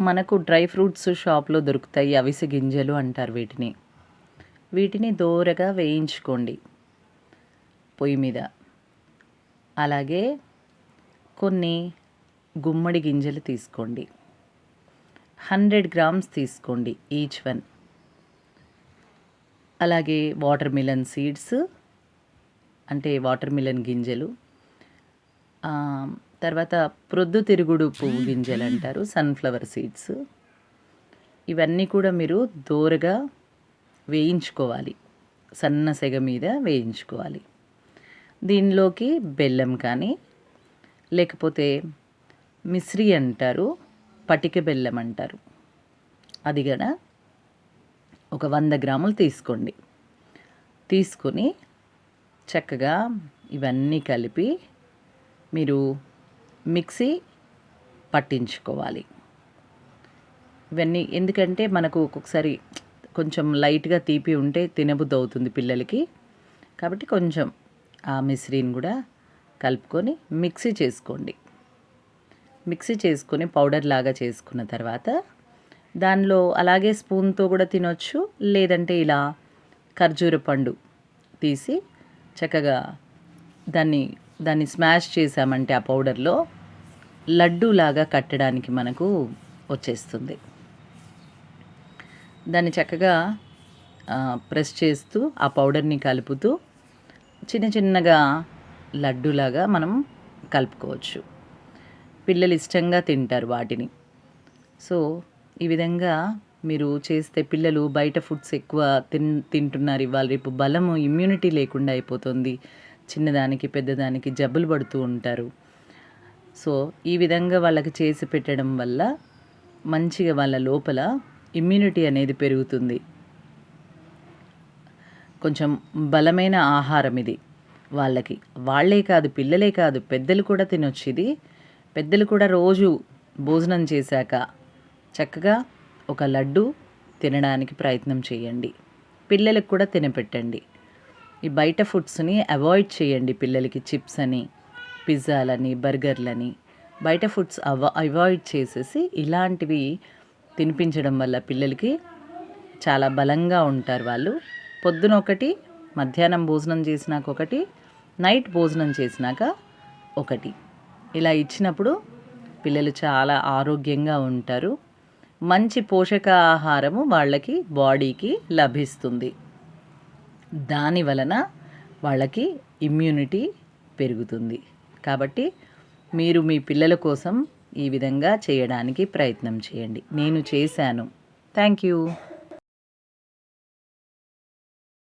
మనకు dry fruits షాప్లో దొరుకుతాయి అవిసె గింజలు అంటారు వీటిని. వీటిని దోరగా వేయించుకోండి పొయ్యి మీద. అలాగే కొన్ని గుమ్మడి గింజలు తీసుకోండి. హండ్రెడ్ గ్రామ్స్ తీసుకోండి ఈచ్ వన్. అలాగే వాటర్ మిలన్ సీడ్స్ అంటే వాటర్ మిలన్ గింజలు తర్వాత తర్వాత ప్రొద్దుతిరుగుడు పువ్వు గింజలు అంటారు సన్ఫ్లవర్ సీడ్స్ ఇవన్నీ కూడా మీరు దోరగా వేయించుకోవాలి. సన్న సెగ మీద వేయించుకోవాలి. దీనిలోకి బెల్లం కానీ లేకపోతే మిశ్రీ అంటారు పటిక బెల్లం అంటారు. అది కూడా ఒక వంద గ్రాములు తీసుకోండి. తీసుకొని చక్కగా ఇవన్నీ కలిపి మీరు మిక్సీ పట్టించుకోవాలి. ఇవన్నీ ఎందుకంటే మనకు ఒక్కొక్కసారి కొంచెం లైట్గా తీపి ఉంటే తినబుద్ధి అవుతుంది పిల్లలకి. కాబట్టి కొంచెం ఆ మిశ్రీని కూడా కలుపుకొని మిక్సీ చేసుకోండి. మిక్సీ చేసుకొని పౌడర్ లాగా చేసుకున్న తర్వాత దానిలో అలాగే స్పూన్తో కూడా తినొచ్చు. లేదంటే ఇలా ఖర్జూర పండు తీసి చక్కగా దాన్ని దాన్ని స్మాష్ చేసామంటే ఆ పౌడర్లో లడ్డూలాగా కట్టడానికి మనకు వచ్చేస్తుంది. దాన్ని చక్కగా ప్రెస్ చేస్తూ ఆ పౌడర్ని కలుపుతూ చిన్న చిన్నగా లడ్డూలాగా మనం కలుపుకోవచ్చు. పిల్లలు ఇష్టంగా తింటారు వాటిని. సో ఈ విధంగా మీరు చేస్తే పిల్లలు బయట ఫుడ్స్ ఎక్కువ తిన్ తింటున్నారు ఇవాళ. రేపు బలము ఇమ్యూనిటీ లేకుండా అయిపోతుంది. చిన్నదానికి పెద్దదానికి జబ్బులు పడుతూ ఉంటారు. సో ఈ విధంగా వాళ్ళకి చేసి పెట్టడం వల్ల మంచిగా వాళ్ళ లోపల ఇమ్యూనిటీ అనేది పెరుగుతుంది. కొంచెం బలమైన ఆహారం ఇది వాళ్ళకి. వాళ్ళే కాదు పిల్లలే కాదు పెద్దలు కూడా తినొచ్చు ఇది. పెద్దలు కూడా రోజు భోజనం చేశాక చక్కగా ఒక లడ్డు తినడానికి ప్రయత్నం చేయండి. పిల్లలకు కూడా తినపెట్టండి. ఈ బయట ఫుడ్స్ని అవాయిడ్ చేయండి పిల్లలకి చిప్స్ అని పిజ్జాలని బర్గర్లని. బయట ఫుడ్స్ అవ అవాయిడ్ చేసేసి ఇలాంటివి తినిపించడం వల్ల పిల్లలకి చాలా బలంగా ఉంటారు వాళ్ళు. పొద్దున ఒకటి మధ్యాహ్నం భోజనం చేసినాక ఒకటి నైట్ భోజనం చేసినాక ఒకటి. ఇలా ఇచ్చినప్పుడు పిల్లలు చాలా ఆరోగ్యంగా ఉంటారు. మంచి పోషకాహారము వాళ్ళకి బాడీకి లభిస్తుంది. దాని వలన వాళ్ళకి ఇమ్యూనిటీ పెరుగుతుంది. కాబట్టి మీరు మీ పిల్లల కోసం ఈ విధంగా చేయడానికి ప్రయత్నం చేయండి. నేను చేశాను. Thank you